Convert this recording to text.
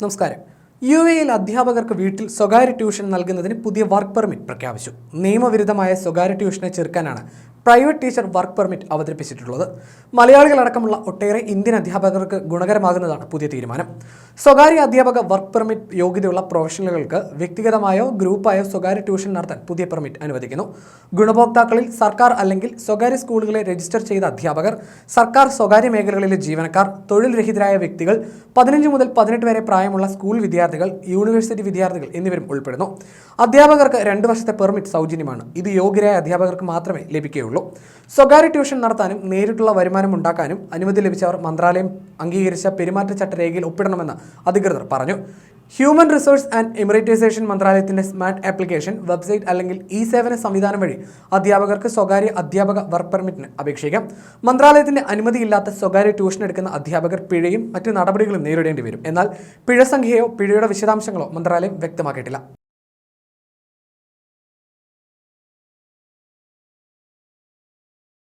നമസ്കാരം. യു എയിൽ അധ്യാപകർക്ക് വീട്ടിൽ സ്വകാര്യ ട്യൂഷൻ നൽകുന്നതിന് പുതിയ വർക്ക് പെർമിറ്റ് പ്രഖ്യാപിച്ചു. നിയമവിരുദ്ധമായ സ്വകാര്യ ട്യൂഷനെ ചെറുക്കാനാണ് പ്രൈവറ്റ് ടീച്ചർ വർക്ക് പെർമിറ്റ് അവതരിപ്പിച്ചിട്ടുള്ളത്. മലയാളികളടക്കമുള്ള ഒട്ടേറെ ഇന്ത്യൻ അധ്യാപകർക്ക് ഗുണകരമാകുന്നതാണ് പുതിയ തീരുമാനം. സ്വകാര്യ അധ്യാപക വർക്ക് പെർമിറ്റ് യോഗ്യതയുള്ള പ്രൊഫഷണലുകൾക്ക് വ്യക്തിഗതമായോ ഗ്രൂപ്പായോ സ്വകാര്യ ട്യൂഷൻ നടത്താൻ പുതിയ പെർമിറ്റ് അനുവദിക്കുന്നു. ഗുണഭോക്താക്കളിൽ സർക്കാർ അല്ലെങ്കിൽ സ്വകാര്യ സ്കൂളുകളെ രജിസ്റ്റർ ചെയ്ത അധ്യാപകർ സർക്കാർ സ്വകാര്യ മേഖലകളിലെ ജീവനക്കാർ തൊഴിൽ രഹിതരായ വ്യക്തികൾ പതിനഞ്ച് മുതൽ പതിനെട്ട് വരെ പ്രായമുള്ള സ്കൂൾ വിദ്യാർത്ഥികൾ യൂണിവേഴ്സിറ്റി വിദ്യാർത്ഥികൾ എന്നിവരും ഉൾപ്പെടുന്നു. അധ്യാപകർക്ക് രണ്ട് വർഷത്തെ പെർമിറ്റ് സൗജന്യമാണ്. ഇത് യോഗ്യരായ അധ്യാപകർക്ക് മാത്രമേ ലഭിക്കുകയുള്ളൂ. സ്വകാര്യ ട്യൂഷൻ നടത്താനും നേരിട്ടുള്ള വരുമാനം ഉണ്ടാക്കാനും അനുമതി ലഭിച്ചവർ മന്ത്രാലയം അംഗീകരിച്ച പെരുമാറ്റച്ചട്ട രേഖയിൽ ഒപ്പിടണമെന്ന് അധികൃതർ പറഞ്ഞു. ഹ്യൂമൻ റിസോഴ്സ് ആൻഡ് എമിറേറ്റൈസേഷൻ മന്ത്രാലയത്തിന്റെ സ്മാർട്ട് ആപ്ലിക്കേഷൻ വെബ്സൈറ്റ് അല്ലെങ്കിൽ ഇ സേവന സംവിധാനം വഴി അധ്യാപകർക്ക് സ്വകാര്യ അധ്യാപക വർക്ക് പെർമിറ്റിന് അപേക്ഷിക്കാം. മന്ത്രാലയത്തിന്റെ അനുമതിയില്ലാത്ത സ്വകാര്യ ട്യൂഷൻ എടുക്കുന്ന അധ്യാപകർ പിഴയും മറ്റ് നടപടികളും നേരിടേണ്ടി വരും. എന്നാൽ പിഴ സംഖ്യയോ പിഴയുടെ വിശദാംശങ്ങളോ മന്ത്രാലയം വ്യക്തമാക്കിയിട്ടില്ല.